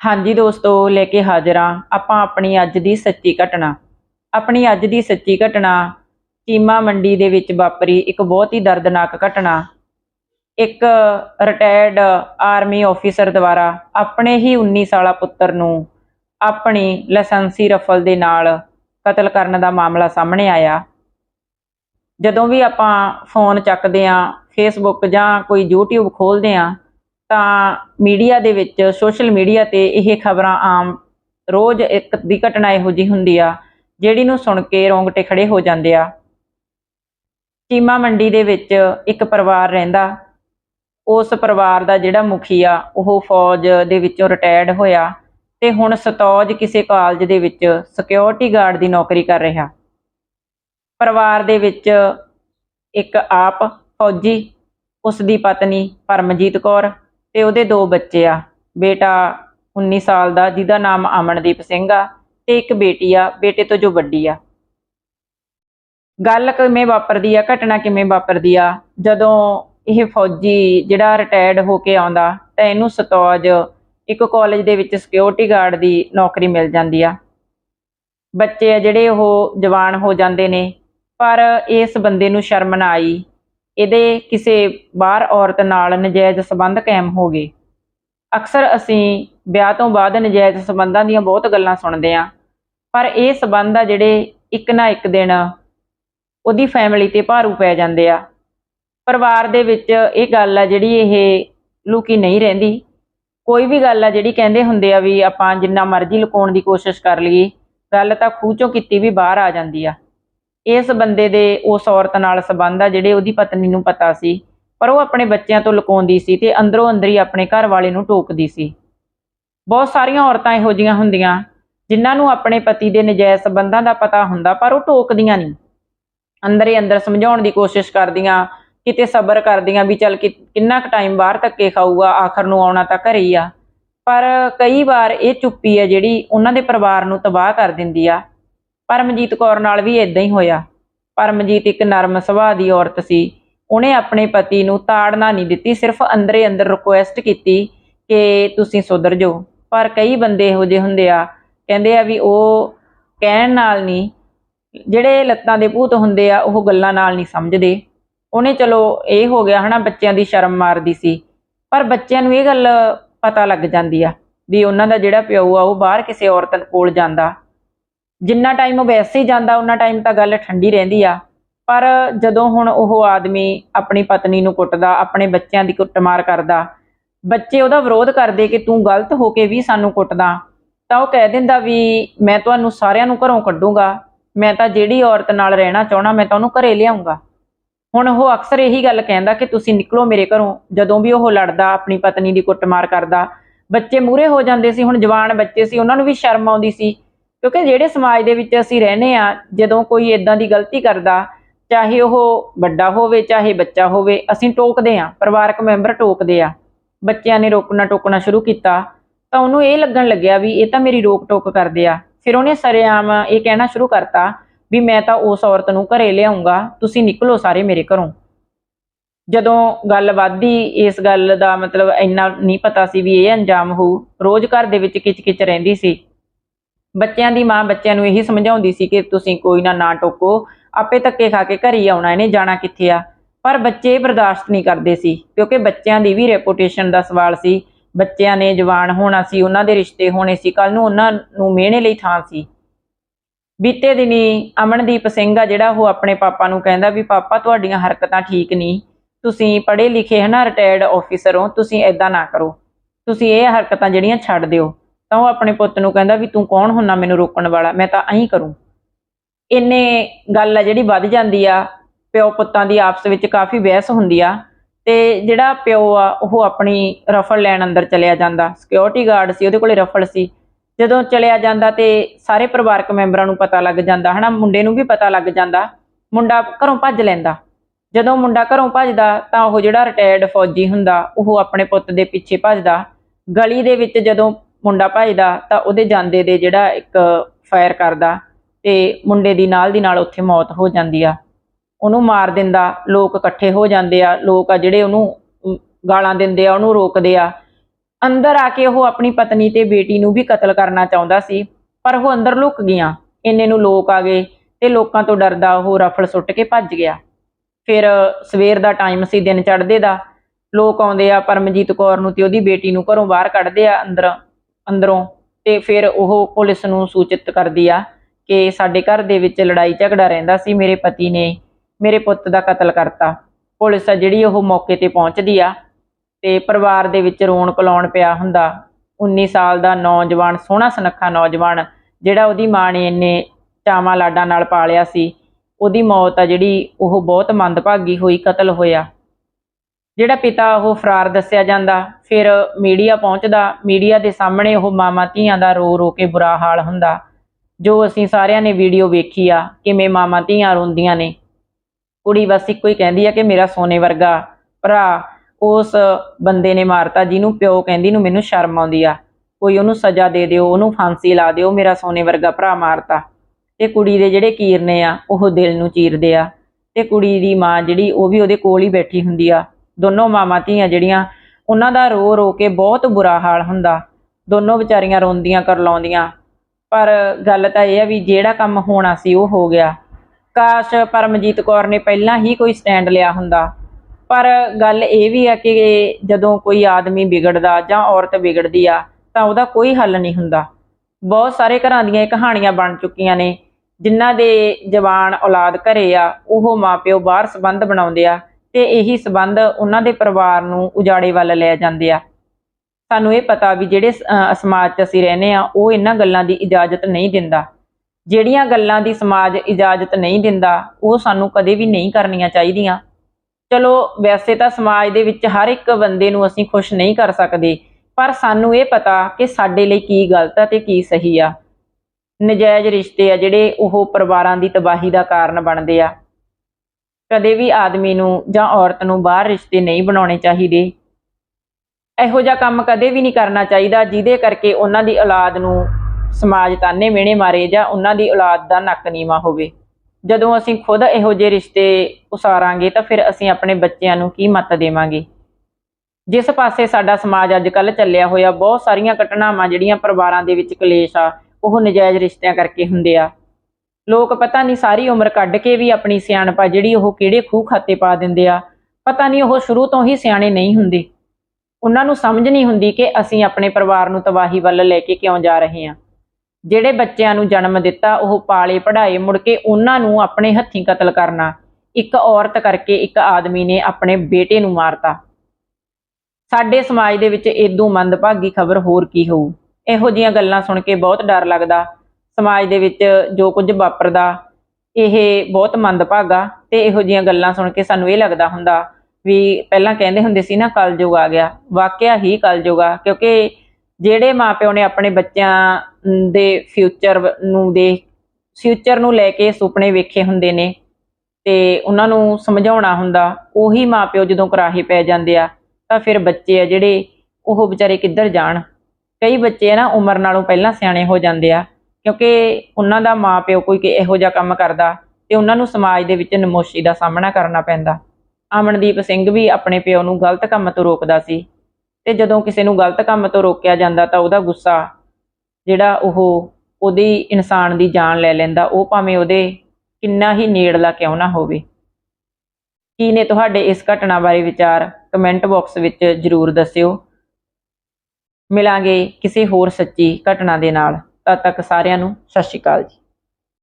ਹਾਂਜੀ ਦੋਸਤੋ, ਲੈ ਕੇ ਹਾਜ਼ਰ ਹਾਂ। ਆਪਾਂ ਆਪਣੀ ਅੱਜ ਦੀ ਸੱਚੀ ਘਟਨਾ। ਆਪਣੀ ਅੱਜ ਦੀ ਸੱਚੀ ਘਟਨਾ ਚੀਮਾ ਮੰਡੀ ਦੇ ਵਿੱਚ ਵਾਪਰੀ। ਇੱਕ ਬਹੁਤ ਹੀ ਦਰਦਨਾਕ ਘਟਨਾ। ਇੱਕ ਰਿਟਾਇਰਡ ਆਰਮੀ ਆਫੀਸਰ ਦੁਆਰਾ ਆਪਣੇ ਹੀ 19 ਸਾਲਾ ਪੁੱਤਰ ਨੂੰ ਆਪਣੀ ਲਾਇਸੈਂਸੀ ਰਫਲ ਦੇ ਨਾਲ ਕਤਲ ਕਰਨ ਦਾ ਮਾਮਲਾ ਸਾਹਮਣੇ ਆਇਆ। ਜਦੋਂ ਵੀ ਆਪਾਂ ਫੋਨ ਚੱਕਦੇ ਆਂ ਫੇਸਬੁੱਕ ਜਾਂ ਕੋਈ YouTube ਖੋਲਦੇ ਆਂ ਤਾਂ ਮੀਡੀਆ ਦੇ ਵਿੱਚ, ਸੋਸ਼ਲ ਮੀਡੀਆ ਤੇ ਇਹ ਖਬਰਾਂ ਆਮ ਰੋਜ਼ ਇੱਕ ਦੀ ਘਟਨਾ ਇਹੋ ਜਿਹੀ ਹੁੰਦੀ ਆ, ਜਿਹੜੀ ਨੂੰ ਸੁਣ ਕੇ ਰੋਂਗਟੇ ਖੜੇ ਹੋ ਜਾਂਦੇ ਆ। ਚੀਮਾ ਮੰਡੀ ਦੇ ਵਿੱਚ ਇੱਕ ਪਰਿਵਾਰ ਰਹਿੰਦਾ। ਉਸ ਪਰਿਵਾਰ ਦਾ ਜਿਹੜਾ ਮੁਖੀ ਆ, ਉਹ ਫੌਜ ਦੇ ਵਿੱਚੋਂ ਰਿਟਾਇਰਡ ਹੋਇਆ ਤੇ ਹੁਣ ਸਤੌਜ ਕਿਸੇ ਕਾਲਜ ਦੇ ਵਿੱਚ ਸਿਕਿਉਰਿਟੀ ਗਾਰਡ ਦੀ ਨੌਕਰੀ ਕਰ ਰਿਹਾ। ਪਰਿਵਾਰ ਦੇ ਵਿੱਚ ਇੱਕ ਆਪ ਫੌਜੀ, ਉਸ ਦੀ ਪਤਨੀ ਪਰਮਜੀਤ ਕੌਰ ਤੇ ਉਹਦੇ ਦੋ ਬੱਚੇ ਆ। ਬੇਟਾ 19 ਸਾਲ ਦਾ, ਜਿਹਦਾ ਨਾਮ ਅਮਨਦੀਪ ਸਿੰਘ ਆ ਤੇ ਇੱਕ ਬੇਟੀ ਆ, ਬੇਟੇ ਤੋਂ ਜੋ ਵੱਡੀ ਆ। ਗੱਲ ਕਿਵੇਂ ਵਾਪਰਦੀ ਆ, ਘਟਨਾ ਕਿਵੇਂ ਵਾਪਰਦੀ ਆ, ਜਦੋਂ ਇਹ ਫੌਜੀ ਜਿਹੜਾ ਰਿਟਾਇਰਡ ਹੋ ਕੇ ਆਉਂਦਾ, ਤਾਂ ਇਹਨੂੰ ਸਤੌਜ ਇੱਕ ਕਾਲਜ ਦੇ ਵਿੱਚ ਸਿਕਿਉਰਿਟੀ ਗਾਰਡ ਦੀ ਨੌਕਰੀ ਮਿਲ ਜਾਂਦੀ ਆ। ਬੱਚੇ ਆ ਜਿਹੜੇ ਉਹ ਜਵਾਨ ਹੋ ਜਾਂਦੇ ਨੇ, ਪਰ ਇਸ ਬੰਦੇ ਨੂੰ ਸ਼ਰਮ ਨਾ ਆਈ। ਇਹਦੇ ਕਿਸੇ ਬਾਹਰ ਔਰਤ ਨਾਲ ਨਜਾਇਜ਼ ਸੰਬੰਧ ਕਾਇਮ ਹੋ ਗਏ। ਅਕਸਰ ਅਸੀਂ ਵਿਆਹ ਤੋਂ ਬਾਅਦ ਨਜਾਇਜ਼ ਸੰਬੰਧਾਂ ਦੀਆਂ ਬਹੁਤ ਗੱਲਾਂ ਸੁਣਦੇ ਆਂ ਪਰ ਇਹ ਸੰਬੰਧ ਆ ਜਿਹੜੇ ਇੱਕ ਨਾ ਇੱਕ ਦਿਨ ਉਹਦੀ ਫੈਮਿਲੀ ਤੇ ਭਾਰੂ ਪੈ ਜਾਂਦੇ ਆ। ਪਰਿਵਾਰ ਦੇ ਵਿੱਚ ਇਹ ਗੱਲ ਆ ਜਿਹੜੀ ਇਹ ਲੁਕੀ ਨਹੀਂ ਰਹਿੰਦੀ। ਕੋਈ ਵੀ ਗੱਲ ਆ ਜਿਹੜੀ ਕਹਿੰਦੇ ਹੁੰਦੇ ਆ ਵੀ ਆਪਾਂ ਜਿੰਨਾ ਮਰਜ਼ੀ ਲੁਕਾਉਣ ਦੀ ਕੋਸ਼ਿਸ਼ ਕਰ ਲਈਏ, ਗੱਲ ਤਾਂ ਖੂਹ ਚੋਂ ਕੀਤੀ ਵੀ ਬਾਹਰ ਆ ਜਾਂਦੀ ਆ। ਇਸ ਬੰਦੇ ਦੇ ਉਸ ਔਰਤ ਨਾਲ ਸੰਬੰਧ ਆ ਜਿਹੜੇ ਉਹਦੀ ਪਤਨੀ ਨੂੰ ਪਤਾ ਸੀ, ਪਰ ਉਹ ਆਪਣੇ ਬੱਚਿਆਂ ਤੋਂ ਲੁਕਾਉਂਦੀ ਸੀ ਤੇ ਅੰਦਰੋਂ ਅੰਦਰ ਹੀ ਆਪਣੇ ਘਰ ਵਾਲੇ ਨੂੰ ਟੋਕਦੀ ਸੀ। ਬਹੁਤ ਸਾਰੀਆਂ ਔਰਤਾਂ ਇਹੋ ਜੀਆਂ ਹੁੰਦੀਆਂ, ਜਿਨ੍ਹਾਂ ਨੂੰ ਆਪਣੇ ਪਤੀ ਦੇ ਨਜਾਇਜ਼ ਸੰਬੰਧਾਂ ਦਾ ਪਤਾ ਹੁੰਦਾ, ਪਰ ਉਹ ਟੋਕਦੀਆਂ ਨਹੀਂ। ਅੰਦਰੇ ਅੰਦਰ ਸਮਝਾਉਣ ਦੀ ਕੋਸ਼ਿਸ਼ ਕਰਦੀਆਂ, ਕਿਤੇ ਸਬਰ ਕਰਦੀਆਂ ਵੀ ਚੱਲ ਕਿ- ਕਿੰਨਾ ਕੁ ਟਾਈਮ ਬਾਹਰ ਧੱਕੇ ਖਾਊਗਾ, ਆਖਰ ਨੂੰ ਆਉਣਾ ਤਾਂ ਘਰੇ ਹੀ ਆ। ਪਰ ਕਈ ਵਾਰ ਇਹ ਚੁੱਪੀ ਹੈ ਜਿਹੜੀ ਉਹਨਾਂ ਦੇ ਪਰਿਵਾਰ ਨੂੰ ਤਬਾਹ ਕਰ ਦਿੰਦੀ ਆ ਪਰਮਜੀਤ ਕੌਰ ਨਾਲ ਵੀ ਇਦਾਂ ਹੀ ਹੋਇਆ। ਪਰਮਜੀਤ ਇੱਕ ਨਰਮ ਸੁਭਾਅ ਦੀ ਔਰਤ ਸੀ। ਉਹਨੇ ਆਪਣੇ ਪਤੀ ਨੂੰ ਤਾੜਨਾ ਨਹੀਂ ਦਿੱਤੀ, ਸਿਰਫ ਅੰਦਰੇ ਅੰਦਰ ਰਿਕੁਐਸਟ ਕੀਤੀ ਕਿ ਤੁਸੀਂ ਸੁਧਰ ਜਾਓ। ਪਰ ਕਈ ਬੰਦੇ ਇਹੋ ਜਿਹੇ ਹੁੰਦੇ ਆ, ਕਹਿੰਦੇ ਆ ਵੀ ਉਹ ਕਹਿਣ ਨਾਲ ਨਹੀਂ, ਜਿਹੜੇ ਲੱਤਾਂ ਦੇ ਭੂਤ ਹੁੰਦੇ ਆ, ਉਹ ਗੱਲਾਂ ਨਾਲ ਨਹੀਂ ਸਮਝਦੇ। ਉਹਨੇ ਚਲੋ ਇਹ ਹੋ ਗਿਆ ਹਨਾ, ਬੱਚਿਆਂ ਦੀ ਸ਼ਰਮ ਮਾਰਦੀ ਸੀ। ਪਰ ਬੱਚਿਆਂ ਨੂੰ ਇਹ ਗੱਲ ਪਤਾ ਲੱਗ ਜਾਂਦੀ ਆ ਵੀ ਉਹਨਾਂ ਦਾ ਜਿਹੜਾ ਪਿਓ ਆ, ਉਹ ਬਾਹਰ ਕਿਸੇ ਔਰਤ ਕੋਲ ਜਾਂਦਾ। ਜਿੰਨਾ ਟਾਈਮ ਉਹ ਵੈਸੇ ਹੀ ਜਾਂਦਾ ਉਹਨਾਂ ਟਾਈਮ ਤਾਂ ਗੱਲ ਠੰਡੀ ਰਹਿੰਦੀ ਆ। ਪਰ ਜਦੋਂ ਹੁਣ ਉਹ ਆਦਮੀ ਆਪਣੀ ਪਤਨੀ ਨੂੰ ਕੁੱਟਦਾ, ਆਪਣੇ ਬੱਚਿਆਂ ਦੀ ਕੁੱਟਮਾਰ ਕਰਦਾ, ਬੱਚੇ ਉਹਦਾ ਵਿਰੋਧ ਕਰਦੇ ਕਿ ਤੂੰ ਗਲਤ ਹੋ ਕੇ ਵੀ ਸਾਨੂੰ ਕੁੱਟਦਾ, ਤਾਂ ਉਹ ਕਹਿ ਦਿੰਦਾ ਵੀ ਮੈਂ ਤੁਹਾਨੂੰ ਸਾਰਿਆਂ ਨੂੰ ਘਰੋਂ ਕੱਢੂੰਗਾ, ਮੈਂ ਤਾਂ ਜਿਹੜੀ ਔਰਤ ਨਾਲ ਰਹਿਣਾ ਚਾਹਣਾ ਮੈਂ ਤਾਂ ਉਹਨੂੰ ਘਰੇ ਲਿਆਉਂਗਾ। ਹੁਣ ਉਹ ਅਕਸਰ ਇਹੀ ਗੱਲ ਕਹਿੰਦਾ ਕਿ ਤੁਸੀਂ ਨਿਕਲੋ ਮੇਰੇ ਘਰੋਂ, ਜਦੋਂ ਵੀ ਉਹ ਲੜਦਾ, ਆਪਣੀ ਪਤਨੀ ਦੀ ਕੁੱਟਮਾਰ ਕਰਦਾ, ਬੱਚੇ ਮੂਰੇ ਹੋ ਜਾਂਦੇ ਸੀ, ਹੁਣ ਜਵਾਨ ਬੱਚੇ ਸੀ, ਉਹਨਾਂ ਨੂੰ ਵੀ ਸ਼ਰਮ ਆਉਂਦੀ ਸੀ। ਕਿਉਂਕਿ ਜਿਹੜੇ ਸਮਾਜ ਦੇ ਵਿੱਚ ਅਸੀਂ ਰਹਿੰਦੇ ਆ ਜਦੋਂ ਕੋਈ ਇਦਾਂ ਦੀ ਗਲਤੀ ਕਰਦਾ, ਚਾਹੇ ਉਹ ਵੱਡਾ ਹੋਵੇ, ਚਾਹੇ ਬੱਚਾ ਹੋਵੇ, ਅਸੀਂ ਟੋਕਦੇ ਆ ਪਰਿਵਾਰਕ ਮੈਂਬਰ ਟੋਕਦੇ ਆ ਬੱਚਿਆਂ ਨੇ ਰੋਕਣਾ ਟੋਕਣਾ ਸ਼ੁਰੂ ਕੀਤਾ, ਤਾਂ ਉਹਨੂੰ ਇਹ ਲੱਗਣ ਲੱਗਿਆ ਵੀ ਇਹ ਤਾਂ ਮੇਰੀ ਰੋਕ ਟੋਕ ਕਰਦੇ ਆ। ਫਿਰ ਉਹਨੇ ਸਰੇਆਮ ਇਹ ਕਹਿਣਾ ਸ਼ੁਰੂ ਕਰਤਾ ਵੀ ਮੈਂ ਤਾਂ ਉਸ ਔਰਤ ਨੂੰ ਘਰੇ ਲਿਆਉਂਗਾ, ਤੁਸੀਂ ਨਿਕਲੋ ਸਾਰੇ ਮੇਰੇ ਘਰੋਂ। ਜਦੋਂ ਗੱਲ ਵੱਧਦੀ, ਇਸ ਗੱਲ ਦਾ ਮਤਲਬ ਇੰਨਾ ਨਹੀਂ ਪਤਾ ਸੀ ਵੀ ਇਹ ਅੰਜਾਮ ਹੋਊ। ਰੋਜ਼ ਘਰ ਦੇ ਵਿੱਚ ਕਿਚ-ਕਿਚ ਰਹਿੰਦੀ ਸੀ। ਬੱਚਿਆਂ ਦੀ ਮਾਂ ਬੱਚਿਆਂ ਨੂੰ ਇਹੀ ਸਮਝਾਉਂਦੀ ਸੀ ਕਿ ਤੁਸੀਂ ਕੋਈ ਨਾ ਨਾ ਟੋਕੋ, ਆਪੇ ਧੱਕੇ ਖਾ ਕੇ ਘਰ ਹੀ ਆਉਣਾ, ਇਹਨੇ ਜਾਣਾ ਕਿੱਥੇ ਆ? ਪਰ ਬੱਚੇ ਬਰਦਾਸ਼ਤ ਨਹੀਂ ਕਰਦੇ ਸੀ, ਕਿਉਂਕਿ ਬੱਚਿਆਂ ਦੀ ਵੀ ਰੈਪੂਟੇਸ਼ਨ ਦਾ ਸਵਾਲ ਸੀ। ਬੱਚਿਆਂ ਨੇ ਜਵਾਨ ਹੋਣਾ ਸੀ, ਉਹਨਾਂ ਦੇ ਰਿਸ਼ਤੇ ਹੋਣੇ ਸੀ ਕੱਲ ਨੂੰ ਉਹਨਾਂ ਨੂੰ ਮਿਹਣੇ ਲਈ ਥਾਂ ਸੀ। ਬੀਤੇ ਦਿਨੀ ਅਮਨਦੀਪ ਸਿੰਘ ਆ, ਜਿਹੜਾ ਉਹ ਆਪਣੇ ਪਾਪਾ ਨੂੰ ਕਹਿੰਦਾ ਵੀ, ਪਾਪਾ, ਤੁਹਾਡੀਆਂ ਹਰਕਤਾਂ ਠੀਕ ਨਹੀਂ। ਤੁਸੀਂ ਪੜ੍ਹੇ ਲਿਖੇ ਹਨਾ ਰਿਟਾਇਰਡ ਆਫੀਸਰ ਹੋ, ਤੁਸੀਂ ਐਦਾਂ ਨਾ ਕਰੋ। ਤੁਸੀਂ ਇਹ ਹਰਕਤਾਂ ਜਿਹੜੀਆਂ ਛੱਡ ਦਿਓ। ਤਾਂ ਉਹ ਆਪਣੇ ਪੁੱਤ ਨੂੰ ਕਹਿੰਦਾ ਵੀ ਤੂੰ ਕੌਣ ਹੁੰਨਾ ਮੈਨੂੰ ਰੋਕਣ ਵਾਲਾ? ਮੈਂ ਤਾਂ ਐਂ ਕਰੂੰ। ਇੰਨੇ ਗੱਲ ਆ ਜਿਹੜੀ ਵੱਧ ਜਾਂਦੀ ਆ, ਪਿਓ ਪੁੱਤਾਂ ਦੀ ਆਪਸ ਵਿੱਚ ਕਾਫੀ ਬਹਿਸ ਹੁੰਦੀ ਆ, ਤੇ ਜਿਹੜਾ ਪਿਓ ਆ, ਉਹ ਆਪਣੀ ਰਫਲ ਲੈਣ ਅੰਦਰ ਚਲਿਆ ਜਾਂਦਾ। ਸਿਕਿਉਰਿਟੀ ਗਾਰਡ ਸੀ, ਉਹਦੇ ਕੋਲੇ ਰਫਲ ਸੀ। ਜਦੋਂ ਚਲਿਆ ਜਾਂਦਾ ਤੇ ਸਾਰੇ ਪਰਿਵਾਰਕ ਮੈਂਬਰਾਂ ਨੂੰ ਪਤਾ ਲੱਗ ਜਾਂਦਾ, ਹਨਾ? ਮੁੰਡੇ ਨੂੰ ਵੀ ਪਤਾ ਲੱਗ ਜਾਂਦਾ। ਮੁੰਡਾ ਘਰੋਂ ਭੱਜ ਲੈਂਦਾ। ਜਦੋਂ ਮੁੰਡਾ ਘਰੋਂ ਭੱਜਦਾ, ਤਾਂ ਉਹ ਜਿਹੜਾ ਰਿਟਾਇਰਡ ਫੌਜੀ ਹੁੰਦਾ, ਉਹ ਆਪਣੇ ਪੁੱਤ ਦੇ ਪਿੱਛੇ ਭੱਜਦਾ। ਗਲੀ ਦੇ ਵਿੱਚ ਜਦੋਂ ਮੁੰਡਾ ਭਾਈ ਦਾ, ਤਾਂ ਉਹਦੇ ਜਾਂਦੇ ਦੇ ਜਿਹੜਾ ਇੱਕ ਫਾਇਰ ਕਰਦਾ ਤੇ ਮੁੰਡੇ ਦੀ ਨਾਲ ਦੀ ਨਾਲ ਉੱਥੇ ਮੌਤ ਹੋ ਜਾਂਦੀ ਆ। ਉਹਨੂੰ ਮਾਰ ਦਿੰਦਾ, ਲੋਕ ਇਕੱਠੇ ਹੋ ਜਾਂਦੇ ਆ, ਲੋਕ ਆ ਜਿਹੜੇ ਉਹਨੂੰ ਗਾਲਾਂ ਦਿੰਦੇ ਆ, ਉਹਨੂੰ ਰੋਕਦੇ ਆ। ਅੰਦਰ ਆ ਕੇ ਉਹ ਆਪਣੀ ਪਤਨੀ ਤੇ ਬੇਟੀ ਨੂੰ ਵੀ ਕਤਲ ਕਰਨਾ ਚਾਹੁੰਦਾ ਸੀ, ਪਰ ਉਹ ਅੰਦਰ ਲੁਕ ਗਈਆਂ। ਇੰਨੇ ਨੂੰ ਲੋਕ ਆ ਗਏ ਤੇ ਲੋਕਾਂ ਤੋਂ ਡਰਦਾ ਉਹ ਰਫਲ ਸੁੱਟ ਕੇ ਭੱਜ ਗਿਆ। ਫਿਰ ਸਵੇਰ ਦਾ ਟਾਈਮ ਸੀ, ਦਿਨ ਚੜ੍ਹਦੇ ਦਾ। ਲੋਕ ਆਉਂਦੇ ਆ, ਪਰਮਜੀਤ ਕੌਰ ਨੂੰ ਤੇ ਉਹਦੀ ਬੇਟੀ ਨੂੰ ਘਰੋਂ ਬਾਹਰ ਕੱਢਦੇ ਆ, ਅੰਦਰ ਅੰਦਰੋਂ ਤੇ ਫਿਰ ਉਹ ਪੁਲਿਸ ਨੂੰ ਸੂਚਿਤ ਕਰਦੀ ਆ ਕਿ ਸਾਡੇ ਘਰ ਦੇ ਵਿੱਚ ਲੜਾਈ ਝਗੜਾ ਰਹਿੰਦਾ ਸੀ, ਮੇਰੇ ਪਤੀ ਨੇ ਮੇਰੇ ਪੁੱਤ ਦਾ ਕਤਲ ਕਰਤਾ। ਪੁਲਿਸ ਆ ਜਿਹੜੀ ਉਹ ਮੌਕੇ ਤੇ ਪਹੁੰਚਦੀ ਆ ਤੇ ਪਰਿਵਾਰ ਦੇ ਵਿੱਚ ਰੋਣ ਕਲਾਉਣ ਪਿਆ ਹੁੰਦਾ। 19 ਸਾਲ ਦਾ ਨੌਜਵਾਨ, ਸੋਹਣਾ ਸੁਨੱਖਾ ਨੌਜਵਾਨ, ਜਿਹੜਾ ਉਹਦੀ ਮਾਂ ਨੇ ਇੰਨੇ ਚਾਵਾਂ ਲਾਡਾਂ ਨਾਲ ਪਾਲਿਆ ਸੀ, ਉਹਦੀ ਮੌਤ ਆ ਜਿਹੜੀ ਉਹ ਬਹੁਤ ਮੰਦਭਾਗੀ ਹੋਈ, ਕਤਲ ਹੋਇਆ। ਜਿਹੜਾ ਪਿਤਾ ਉਹ ਫਰਾਰ ਦੱਸਿਆ ਜਾਂਦਾ, ਫਿਰ ਮੀਡੀਆ ਪਹੁੰਚਦਾ, ਮੀਡੀਆ ਦੇ ਸਾਹਮਣੇ ਉਹ ਮਾਮਾ ਧੀਆਂ ਦਾ ਰੋ ਰੋ ਕੇ ਬੁਰਾ ਹਾਲ ਹੁੰਦਾ, ਜੋ ਅਸੀਂ ਸਾਰਿਆਂ ਨੇ ਵੀਡੀਓ ਵੇਖੀ ਆ, ਕਿਵੇਂ ਮਾਮਾ ਧੀਆਂ ਰੋਂਦੀਆਂ ਨੇ। ਕੁੜੀ ਬਸ ਇੱਕੋ ਹੀ ਕਹਿੰਦੀ ਆ ਕਿ ਮੇਰਾ ਸੋਨੇ ਵਰਗਾ ਭਰਾ, ਉਸ ਬੰਦੇ ਨੇ ਮਾਰਤਾ ਜਿਹਨੂੰ ਪਿਓ ਕਹਿੰਦੀ ਨੂੰ ਮੈਨੂੰ ਸ਼ਰਮ ਆਉਂਦੀ ਆ। ਕੋਈ ਉਹਨੂੰ ਸਜ਼ਾ ਦੇ ਦਿਓ, ਉਹਨੂੰ ਫਾਂਸੀ ਲਾ ਦਿਓ, ਮੇਰਾ ਸੋਨੇ ਵਰਗਾ ਭਰਾ ਮਾਰਤਾ ਤੇ ਕੁੜੀ ਦੇ ਜਿਹੜੇ ਕੀਰਨੇ ਆ, ਉਹ ਦਿਲ ਨੂੰ ਚੀਰਦੇ ਆ। ਤੇ ਕੁੜੀ ਦੀ ਮਾਂ ਜਿਹੜੀ, ਉਹ ਵੀ ਉਹਦੇ ਕੋਲ ਹੀ ਬੈਠੀ ਹੁੰਦੀ ਆ। ਦੋਨੋਂ ਮਾਵਾਂ ਧੀਆਂ ਜਿਹੜੀਆਂ, ਉਹਨਾਂ ਦਾ ਰੋ ਰੋ ਕੇ ਬਹੁਤ ਬੁਰਾ ਹਾਲ ਹੁੰਦਾ। ਦੋਨੋਂ ਵਿਚਾਰੀਆਂ ਰੋਂਦੀਆਂ ਕਰ ਲਾਉਂਦੀਆਂ ਪਰ ਗੱਲ ਤਾਂ ਇਹ ਆ ਵੀ ਜਿਹੜਾ ਕੰਮ ਹੋਣਾ ਸੀ ਉਹ ਹੋ ਗਿਆ। ਕਾਸ਼ ਪਰਮਜੀਤ ਕੌਰ ਨੇ ਪਹਿਲਾਂ ਹੀ ਕੋਈ ਸਟੈਂਡ ਲਿਆ ਹੁੰਦਾ। ਪਰ ਗੱਲ ਇਹ ਵੀ ਆ ਕਿ ਜਦੋਂ ਕੋਈ ਆਦਮੀ ਵਿਗੜਦਾ ਜਾਂ ਔਰਤ ਵਿਗੜਦੀ ਆ, ਤਾਂ ਉਹਦਾ ਕੋਈ ਹੱਲ ਨਹੀਂ ਹੁੰਦਾ। ਬਹੁਤ ਸਾਰੇ ਘਰਾਂ ਦੀਆਂ ਇਹ ਕਹਾਣੀਆਂ ਬਣ ਚੁੱਕੀਆਂ ਨੇ। ਜਿਨ੍ਹਾਂ ਦੇ ਜਵਾਨ ਔਲਾਦ ਘਰੇ ਆ, ਉਹ ਮਾਪਿਓ ਬਾਹਰ ਸਬੰਧ ਬਣਾਉਂਦੇ ਆ। ਤੇ ਇਹੀ ਸਬੰਧ ਉਹਨਾਂ ਦੇ ਪਰਿਵਾਰ ਨੂੰ ਉਜਾੜੇ ਵੱਲ ਲੈ ਜਾਂਦੇ ਆ। ਸਾਨੂੰ ਇਹ ਪਤਾ ਵੀ ਜਿਹੜੇ ਸਮਾਜ 'ਚ ਅਸੀਂ ਰਹਿੰਦੇ ਆ, ਉਹ ਇਹਨਾਂ ਗੱਲਾਂ ਦੀ ਇਜਾਜ਼ਤ ਨਹੀਂ ਦਿੰਦਾ। ਜਿਹੜੀਆਂ ਗੱਲਾਂ ਦੀ ਸਮਾਜ ਇਜਾਜ਼ਤ ਨਹੀਂ ਦਿੰਦਾ, ਉਹ ਸਾਨੂੰ ਕਦੇ ਵੀ ਨਹੀਂ ਕਰਨੀਆਂ ਚਾਹੀਦੀਆਂ। ਚਲੋ, ਵੈਸੇ ਤਾਂ ਸਮਾਜ ਦੇ ਵਿੱਚ ਹਰ ਇੱਕ ਬੰਦੇ ਨੂੰ ਅਸੀਂ ਖੁਸ਼ ਨਹੀਂ ਕਰ ਸਕਦੇ, ਪਰ ਸਾਨੂੰ ਇਹ ਪਤਾ ਕਿ ਸਾਡੇ ਲਈ ਕੀ ਗਲਤ ਆ ਤੇ ਕੀ ਸਹੀ ਆ। ਨਜਾਇਜ਼ ਰਿਸ਼ਤੇ ਆ ਜਿਹੜੇ ਉਹ ਪਰਿਵਾਰਾਂ ਦੀ ਤਬਾਹੀ ਦਾ ਕਾਰਨ ਬਣਦੇ ਆ। ਕਦੇ ਵੀ ਆਦਮੀ ਨੂੰ ਜਾਂ ਔਰਤ ਨੂੰ ਬਾਹਰ ਰਿਸ਼ਤੇ ਨਹੀਂ ਬਣਾਉਣੇ ਚਾਹੀਦੇ। ਇਹੋ ਜਿਹਾ ਕੰਮ ਕਦੇ ਵੀ ਨਹੀਂ ਕਰਨਾ ਚਾਹੀਦਾ, ਜਿਹਦੇ ਕਰਕੇ ਉਹਨਾਂ ਦੀ ਔਲਾਦ ਨੂੰ ਸਮਾਜ ਤਾਨੇ ਮਿਹਣੇ ਮਾਰੇ ਜਾਂ ਉਹਨਾਂ ਦੀ ਔਲਾਦ ਦਾ ਨੱਕ ਨੀਵਾ ਹੋਵੇ। ਜਦੋਂ ਅਸੀਂ ਖੁਦ ਇਹੋ ਜਿਹੇ ਰਿਸ਼ਤੇ ਉਸਾਰਾਂਗੇ ਤਾਂ ਫਿਰ ਅਸੀਂ ਆਪਣੇ ਬੱਚਿਆਂ ਨੂੰ ਕੀ ਮੱਤ ਦੇਵਾਂਗੇ? ਜਿਸ ਪਾਸੇ ਸਾਡਾ ਸਮਾਜ ਅੱਜ ਕੱਲ ਚੱਲਿਆ ਹੋਇਆ ਬਹੁਤ ਸਾਰੀਆਂ ਘਟਨਾਵਾਂ ਜਿਹੜੀਆਂ ਪਰਿਵਾਰਾਂ ਦੇ ਵਿੱਚ ਕਲੇਸ਼ ਆ, ਉਹ ਨਜਾਇਜ਼ ਰਿਸ਼ਤਿਆਂ ਕਰਕੇ ਹੁੰਦੇ ਆ। ਲੋਕ ਪਤਾ ਨਹੀਂ ਸਾਰੀ ਉਮਰ ਕੱਢ ਕੇ ਵੀ ਆਪਣੀ ਸਿਆਣਪਾ ਜਿਹੜੀ ਉਹ ਕਿਹੜੇ ਖੂਹ ਖਾਤੇ ਪਾ ਦਿੰਦੇ ਆ, ਪਤਾ ਨਹੀਂ ਉਹ ਸ਼ੁਰੂ ਤੋਂ ਹੀ ਸਿਆਣੇ ਨਹੀਂ ਹੁੰਦੇ। ਉਹਨਾਂ ਨੂੰ ਸਮਝ ਨਹੀਂ ਹੁੰਦੀ ਕਿ ਅਸੀਂ ਆਪਣੇ ਪਰਿਵਾਰ ਨੂੰ ਤਬਾਹੀ ਵੱਲ ਲੈ ਕੇ ਕਿਉਂ ਜਾ ਰਹੇ ਹਾਂ। ਜਿਹੜੇ ਬੱਚਿਆਂ ਨੂੰ ਜਨਮ ਦਿੱਤਾ, ਉਹ ਪਾਲੇ ਪੜ੍ਹਾਏ, ਮੁੜ ਕੇ ਉਹਨਾਂ ਨੂੰ ਆਪਣੇ ਹੱਥੀਂ ਕਤਲ ਕਰਨਾ, ਇੱਕ ਔਰਤ ਕਰਕੇ ਇੱਕ ਆਦਮੀ ਨੇ ਆਪਣੇ ਬੇਟੇ ਨੂੰ ਮਾਰਤਾ। ਸਾਡੇ ਸਮਾਜ ਦੇ ਵਿੱਚ ਇਦੋਂ ਮੰਦਭਾਗੀ ਖਬਰ ਹੋਰ ਕੀ ਹੋਊ? ਇਹੋ ਜੀਆਂ ਗੱਲਾਂ ਸੁਣ ਕੇ ਬਹੁਤ ਡਰ ਲੱਗਦਾ। ਸਮਾਜ ਦੇ ਵਿੱਚ ਜੋ ਕੁਝ ਵਾਪਰਦਾ, ਇਹ ਬਹੁਤ ਮੰਦਭਾਗਾ ਤੇ ਇਹੋ ਜੀਆਂ ਗੱਲਾਂ ਸੁਣ ਕੇ ਸਾਨੂੰ ਇਹ ਲੱਗਦਾ ਹੁੰਦਾ ਵੀ ਪਹਿਲਾਂ ਕਹਿੰਦੇ ਹੁੰਦੇ ਸੀ ਨਾ, ਕਲਯੁਗ ਆ ਗਿਆ। ਵਾਕਿਆ ਹੀ ਕਲਯੁਗ ਆ, ਕਿਉਂਕਿ ਜਿਹੜੇ ਮਾਪਿਓ ਨੇ ਆਪਣੇ ਬੱਚਿਆਂ ਦੇ ਫਿਊਚਰ ਨੂੰ ਦੇ ਫਿਊਚਰ ਨੂੰ ਲੈ ਕੇ ਸੁਪਨੇ ਵੇਖੇ ਹੁੰਦੇ ਨੇ ਤੇ ਉਹਨਾਂ ਨੂੰ ਸਮਝਾਉਣਾ ਹੁੰਦਾ, ਉਹੀ ਮਾਪਿਓ ਜਦੋਂ ਕਰਾਹੇ ਪੈ ਜਾਂਦੇ ਆ, ਤਾਂ ਫਿਰ ਬੱਚੇ ਆ ਜਿਹੜੇ, ਉਹ ਵਿਚਾਰੇ ਕਿੱਧਰ ਜਾਣ? ਕਈ ਬੱਚੇ ਨਾ, ਉਮਰ ਨਾਲੋਂ ਪਹਿਲਾਂ ਸਿਆਣੇ ਹੋ ਜਾਂਦੇ ਆ। ਕਿਉਂਕਿ ਉਹਨਾਂ ਦਾ ਮਾਪਿਓ ਕੋਈ ਕਿ ਇਹੋ ਜਿਹਾ ਕੰਮ ਕਰਦਾ ਤੇ ਉਹਨਾਂ ਨੂੰ ਸਮਾਜ ਦੇ ਵਿੱਚ ਨਮੋਸ਼ੀ ਦਾ ਸਾਹਮਣਾ ਕਰਨਾ ਪੈਂਦਾ। ਅਮਨਦੀਪ ਸਿੰਘ ਵੀ ਆਪਣੇ ਪਿਓ ਨੂੰ ਗਲਤ ਕੰਮ ਤੋਂ ਰੋਕਦਾ ਸੀ ਤੇ ਜਦੋਂ ਕਿਸੇ ਨੂੰ ਗਲਤ ਕੰਮ ਤੋਂ ਰੋਕਿਆ ਜਾਂਦਾ ਤਾਂ ਉਹਦਾ ਗੁੱਸਾ ਜਿਹੜਾ ਉਹ ਉਹਦੀ ਇਨਸਾਨ ਦੀ ਜਾਨ ਲੈ ਲੈਂਦਾ, ਉਹ ਭਾਵੇਂ ਉਹਦੇ ਕਿੰਨਾ ਹੀ ਨੇੜਲਾ ਕਿਉਂ ਨਾ ਹੋਵੇ। ਕੀ ਨੇ ਤੁਹਾਡੇ ਇਸ ਘਟਨਾ ਬਾਰੇ ਵਿਚਾਰ ਕਮੈਂਟ ਬਾਕਸ ਵਿੱਚ ਜਰੂਰ ਦੱਸਿਓ। ਮਿਲਾਂਗੇ ਕਿਸੇ ਹੋਰ ਸੱਚੀ ਘਟਨਾ ਦੇ ਨਾਲ। ਤਦ ਤੱਕ ਸਾਰਿਆਂ ਨੂੰ ਸਤਿ ਸ਼੍ਰੀ ਅਕਾਲ ਜੀ।